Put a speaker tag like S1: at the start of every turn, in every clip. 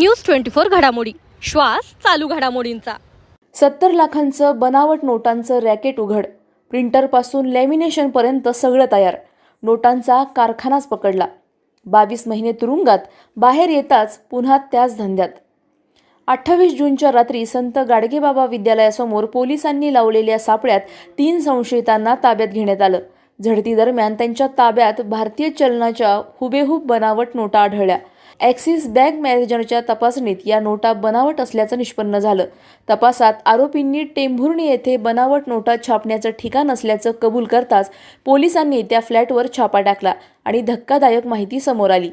S1: News twenty four घडामोडी. श्वास चालू घडामोडींचा.
S2: सत्तर लाखांचं बनावट नोटांचं रॅकेट उघड. प्रिंटरपासून लॅमिनेशनपर्यंत सगळं तयार. नोटांचा कारखानाच पकडला. बावीस महिने तुरुंगात बाहेर येताच पुन्हा त्याच धंद्यात. अठ्ठावीस जूनच्या रात्री संत गाडगेबाबा विद्यालयासमोर पोलिसांनी लावलेल्या सापळ्यात तीन संशयितांना ताब्यात घेण्यात आलं. झडतीदरम्यान त्यांच्या ताब्यात भारतीय चलनाच्या हुबेहूब बनावट नोटा आढळल्या. ॲक्सिस बँक मॅनेजरच्या तपासणीत या नोटा बनावट असल्याचं निष्पन्न झालं. तपासात आरोपींनी टेंभुर्णी येथे बनावट नोटा छापण्याचं ठिकाण असल्याचं कबूल करताच पोलिसांनी त्या फ्लॅटवर छापा टाकला आणि धक्कादायक माहिती समोर आली.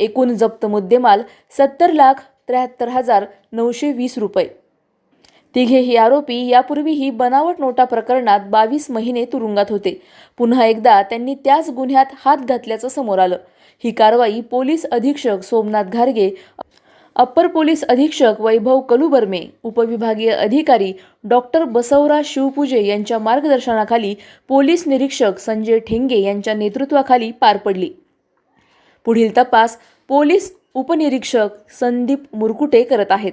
S2: एकूण जप्त मुद्देमाल सत्तर लाख त्र्याहत्तर हजार नऊशे वीस रुपये. तिघेही आरोपी यापूर्वीही बनावट नोटा प्रकरणात बावीस महिने तुरुंगात होते. पुन्हा एकदा त्यांनी त्याच गुन्ह्यात हात घातल्याचं समोर आलं. ही कारवाई पोलीस अधीक्षक सोमनाथ घारगे अप्पर पोलीस अधीक्षक वैभव कलुबर्मे उपविभागीय अधिकारी डॉक्टर बसवराज शिवपूजे यांच्या मार्गदर्शनाखाली पोलीस निरीक्षक संजय ठेंगे यांच्या नेतृत्वाखाली पार पडली. पुढील तपास पोलीस उपनिरीक्षक संदीप मुरकुटे करत आहेत.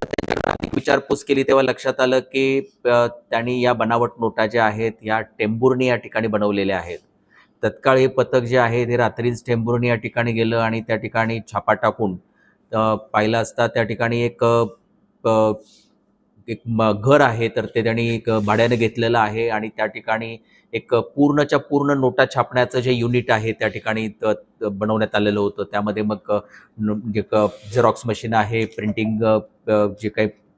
S3: विचारपूस केली तेव्हा लक्षात आलं की त्यांनी या बनावट नोटा ज्या आहेत या टेंबुर्णी या ठिकाणी बनवलेल्या आहेत. तत्काळ हे पथक जे आहे ते रात्रीच टेंबुर्णी या ठिकाणी गेलं आणि त्या ठिकाणी छापा टाकून पाहिलं असता त्या ठिकाणी एक एक म- घर आहे तर ते त्यांनी एक भाड्याने घेतलेलं आहे आणि त्या ठिकाणी एक पूर्णच्या पूर्ण नोटा छापण्याचं जे युनिट आहे त्या ठिकाणी त- बनवण्यात आलेलं होतं. त्यामध्ये मग जे झेरॉक्स मशीन आहे प्रिंटिंग जे काही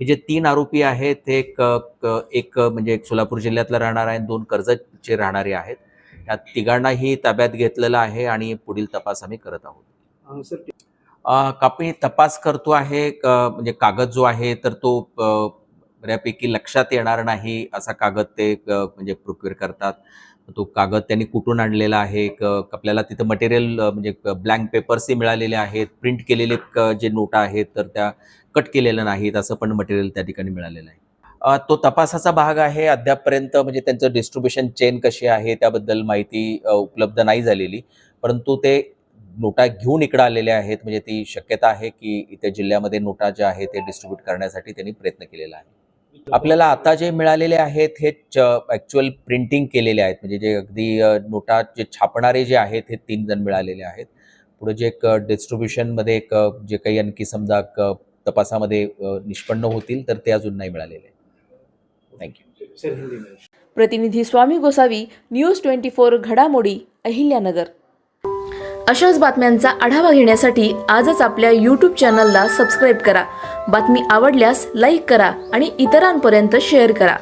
S3: हे जे तीन आरोपी आहेत ते एक एक म्हणजे एक सोलापूर जिल्ह्यातला राहणार आहे दोन कर्जतचे राहणारे आहेत. या तिघांनाही ताब्यात घेतलेलं आहे आणि पुढील तपास आम्ही करत आहोत. कापणी तपास करतो आहे म्हणजे कागद जो आहे तर तो बऱ्यापैकी लक्षात येणार नाही असा कागद ते म्हणजे प्रोक्युअर करतात. तो कागद त्यांनी कुठून आणलेला आहे आपल्याला तिथं मटेरियल म्हणजे ब्लँक पेपर्सही मिळालेले आहेत प्रिंट केलेले जे नोटा आहेत तर त्या कट केलेलं नाहीत असं पण मटेरियल त्या ठिकाणी मिळालेलं आहे. तो तपासाचा भाग आहे अद्यापपर्यंत म्हणजे त्यांचं डिस्ट्रीब्युशन चेन कशी आहे त्याबद्दल माहिती उपलब्ध नाही झालेली. परंतु ते नोटा घेऊन इकडे आलेले आहेत म्हणजे ती शक्यता आहे की इथे जिल्ह्यामध्ये नोटा ज्या आहेत ते डिस्ट्रीब्यूट करण्यासाठी त्यांनी प्रयत्न केलेला आहे. आपल्याला आता जे मिळालेले आहेत हे ॲक्च्युअल प्रिंटिंग केलेले आहेत. म्हणजे जे अगदी नोटा जे छापणारे जे आहेत हे तीन जण मिळालेले आहेत. पुढे जे एक डिस्ट्रीब्युशनमध्ये एक जे काही आणखी समजा तपासामध्ये निष्पन्न होतील तर ते अजून नाही मिळालेले. थँक्यू
S4: सर हिंदी में
S2: प्रतिनिधी Swami Gosavi news twenty four घडामोडी अहिल्यानगर. अशाच बातम्यांचा आढावा घेण्यासाठी आजच आपल्या यूट्यूब चॅनलला सबस्क्राईब करा. बातमी आवडल्यास लाईक करा आणि इतरांपर्यंत शेअर करा.